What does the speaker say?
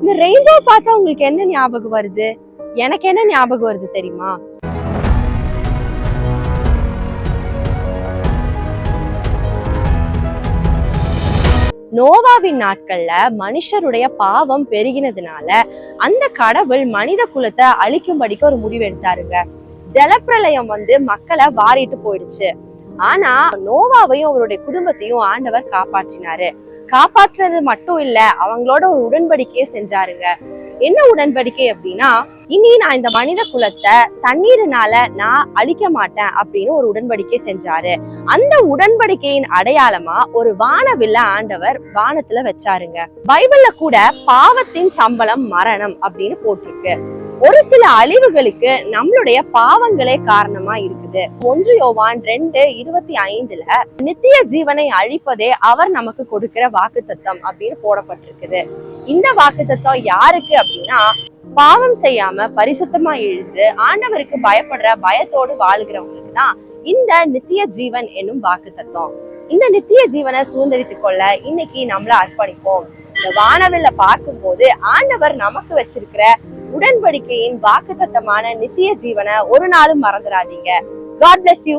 இந்த ரெயின்போ பார்த்தா உங்களுக்கு என்ன ஞாபகம் வருது? எனக்கு என்ன ஞாபகம் வருது தெரியுமா? நோவாவின் நாட்கள்ல மனுஷருடைய பாவம் பெருகினதுனால அந்த கடவுள் மனித குலத்தை அழிக்கும்படிக்கு ஒரு முடிவு எடுத்தாருங்க. ஜலப்பிரளயம் வந்து மக்களை வாரிட்டு போயிடுச்சு. ஆனா நோவாவையும் அவருடைய குடும்பத்தையும் ஆண்டவர் காப்பாற்றினாரு. காப்பாற்றுறது மட்டும் இல்ல அவங்களோட ஒரு உடன்படிக்கையை செஞ்சாருங்க. என்ன உடன்படிக்கை அப்படின்னா இனி நான் இந்த மனித குலத்தை தண்ணீரினால நான் அழிக்க மாட்டேன் அப்படின்னு ஒரு உடன்படிக்கை செஞ்சாரு. அந்த உடன்படிக்கையின் அடையாளமா ஒரு வானவில்ல ஆண்டவர் வானத்துல வச்சாருங்க. பைபிள்ல கூட பாவத்தின் சம்பளம் மரணம் அப்படின்னு போட்டிருக்கு. ஒரு சில அழிவுகளுக்கு நம்மளுடைய பாவங்களே காரணமா இருக்குது. ஒன்று யோவான் ரெண்டு இருபத்தி ஐந்துல நித்திய ஜீவனை அழிப்பதே அவர் நமக்கு கொடுக்கிற வாக்குத்தத்தம் அப்படின்னு போடப்பட்டிருக்குது. இந்த வாக்குத்தத்தம் யாருக்கு அப்படின்னா பாவம் செய்யாம பரிசுத்தமா எழுந்து ஆண்டவருக்கு பயப்படுற பயத்தோடு வாழ்கிறவங்களுக்கு தான் இந்த நித்திய ஜீவன் என்னும் வாக்குத்தத்தம். இந்த நித்திய ஜீவனை சுதந்திரித்துக் கொள்ள இன்னைக்கு நம்மள அர்ப்பணிப்போம். இந்த வானவில்ல பார்க்கும்போது ஆண்டவர் நமக்கு வச்சிருக்கிற உடன்படிக்கையின் வாக்குத்தத்தமான நித்திய ஜீவனை ஒரு நாளும் மறந்துடாதீங்க. God bless you